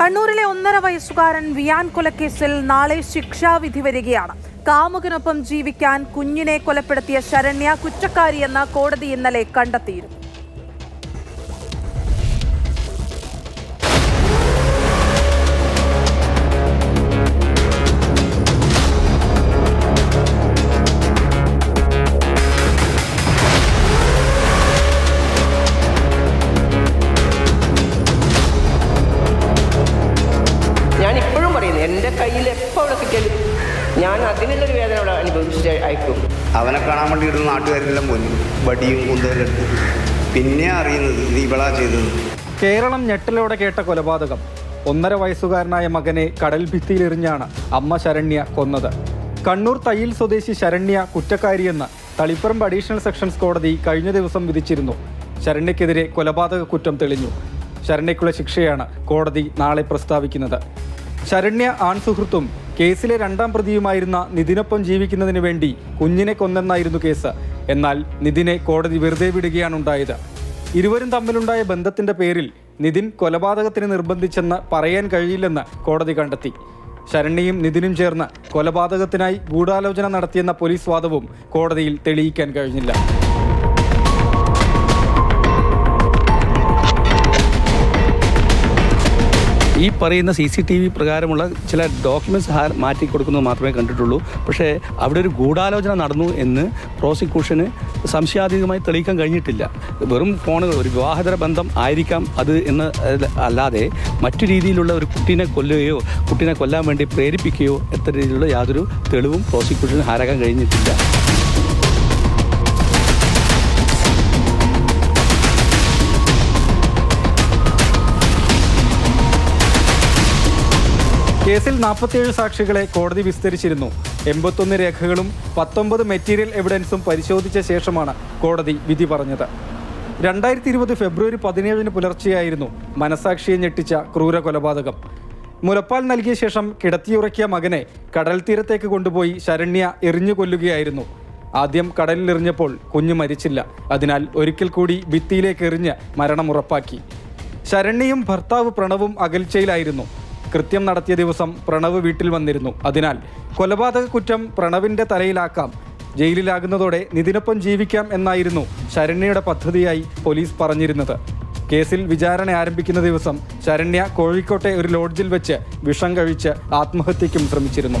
കണ്ണൂരിലെ ഒന്നര വയസ്സുകാരൻ വിയാൻ കൊലക്കേസിൽ നാളെ ശിക്ഷാവിധി വരികയാണ്. കാമുകനൊപ്പം ജീവിക്കാൻ കുഞ്ഞിനെ കൊലപ്പെടുത്തിയ ശരണ്യ കുറ്റക്കാരിയെന്ന് കോടതി ഇന്നലെ കണ്ടെത്തിയിരുന്നു. എന്റെ കയ്യിൽ എപ്പോൾ അവിടെ കിട്ടിയാലും ഞാൻ അതിനുള്ളൊരു വേദന അവിടെ അനുഭവിച്ചിട്ട് അയക്കും അവനെ കാണാൻ വേണ്ടി നാട്ടുകാരെല്ലാം പോലും വടിയും കുന്തലെടുത്ത് പിന്നെ അറിയുന്നത് ഇവളാ ചെയ്തത്. കേരളം ഞെട്ടലോടെ കേട്ട കൊലപാതകം. ഒന്നര വയസ്സുകാരനായ മകനെ കടൽ ഭിത്തിയിലെറിഞ്ഞാണ് അമ്മ ശരണ്യ കൊന്നത്. കണ്ണൂർ തയ്യിൽ സ്വദേശി ശരണ്യ കുറ്റക്കാരിയെന്ന് തളിപ്പറമ്പ് അഡീഷണൽ സെക്ഷൻസ് കോടതി കഴിഞ്ഞ ദിവസം വിധിച്ചിരുന്നു. ശരണ്യക്കെതിരെ കൊലപാതക കുറ്റം തെളിഞ്ഞു. ശരണ്യക്കുള്ള ശിക്ഷയാണ് കോടതി നാളെ പ്രസ്താവിക്കുന്നത്. ശരണ്യ ആൺസുഹൃത്തും കേസിലെ രണ്ടാം പ്രതിയുമായിരുന്ന നിതിനൊപ്പം ജീവിക്കുന്നതിന് വേണ്ടി കുഞ്ഞിനെ കൊന്നെന്നായിരുന്നു കേസ്. എന്നാൽ നിതിനെ കോടതി വെറുതെ വിടുകയാണുണ്ടായത്. ഇരുവരും തമ്മിലുണ്ടായ ബന്ധത്തിന്റെ പേരിൽ നിതിൻ കൊലപാതകത്തിന് നിർബന്ധിച്ചെന്ന് പറയാൻ കഴിയില്ലെന്ന് കോടതി കണ്ടെത്തി. ശരണ്യയും നിതിനും ചേർന്ന് കൊലപാതകത്തിനായി ഗൂഢാലോചന നടത്തിയെന്ന പോലീസ് വാദവും കോടതിയിൽ തെളിയിക്കാൻ കഴിഞ്ഞില്ല. ഈ പറയുന്ന സി സി ടി വി പ്രകാരമുള്ള ചില ഡോക്യുമെന്റ്സ് മാറ്റി കൊടുക്കുന്നത് മാത്രമേ കണ്ടിട്ടുള്ളൂ. പക്ഷേ അവിടെ ഒരു ഗൂഢാലോചന നടന്നു എന്ന് പ്രോസിക്യൂഷന് സംശയാതീതമായി തെളിയിക്കാൻ കഴിഞ്ഞിട്ടില്ല. വെറും ഫോണുകൾ ഒരു വിവാഹതര ബന്ധം ആയിരിക്കാം അത് എന്ന് അല്ലാതെ മറ്റു രീതിയിലുള്ള ഒരു കുട്ടീനെ കൊല്ലുകയോ കുട്ടീനെ കൊല്ലാൻ വേണ്ടി പ്രേരിപ്പിക്കുകയോ എത്ര രീതിയിലുള്ള യാതൊരു തെളിവും പ്രോസിക്യൂഷന് ഹാരാക്കാൻ കഴിഞ്ഞിട്ടില്ല. കേസിൽ നാൽപ്പത്തിയേഴ് സാക്ഷികളെ കോടതി വിസ്തരിച്ചിരുന്നു. എൺപത്തൊന്ന് രേഖകളും പത്തൊമ്പത് മെറ്റീരിയൽ എവിഡൻസും പരിശോധിച്ച ശേഷമാണ് കോടതി വിധി പറഞ്ഞത്. രണ്ടായിരത്തി ഇരുപത് ഫെബ്രുവരി പതിനേഴിന് പുലർച്ചെയായിരുന്നു മനസാക്ഷിയെ ഞെട്ടിച്ച ക്രൂര കൊലപാതകം. മുലപ്പാൽ നൽകിയ ശേഷം കിടത്തിയുറക്കിയ മകനെ കടൽ തീരത്തേക്ക് കൊണ്ടുപോയി ശരണ്യ എറിഞ്ഞു കൊല്ലുകയായിരുന്നു. ആദ്യം കടലിൽ എറിഞ്ഞപ്പോൾ കുഞ്ഞ് മരിച്ചില്ല. അതിനാൽ ഒരിക്കൽ കൂടി ഭിത്തിയിലേക്ക് എറിഞ്ഞ് മരണം ഉറപ്പാക്കി. ശരണ്യയും ഭർത്താവ് പ്രണവും അകൽച്ചയിലായിരുന്നു. കൃത്യം നടത്തിയ ദിവസം പ്രണവ് വീട്ടിൽ വന്നിരുന്നു. അതിനാൽ കൊലപാതക കുറ്റം പ്രണവിന്റെ തലയിലാക്കാം. ജയിലിലാകുന്നതോടെ നിതിനൊപ്പം ജീവിക്കാം എന്നായിരുന്നു ശരണ്യയുടെ പദ്ധതിയായി പോലീസ് പറഞ്ഞിരുന്നത്. കേസിൽ വിചാരണ ആരംഭിക്കുന്ന ദിവസം ശരണ്യ കോഴിക്കോട്ടെ ഒരു ലോഡ്ജിൽ വെച്ച് വിഷം കഴിച്ച് ആത്മഹത്യയ്ക്കും ശ്രമിച്ചിരുന്നു.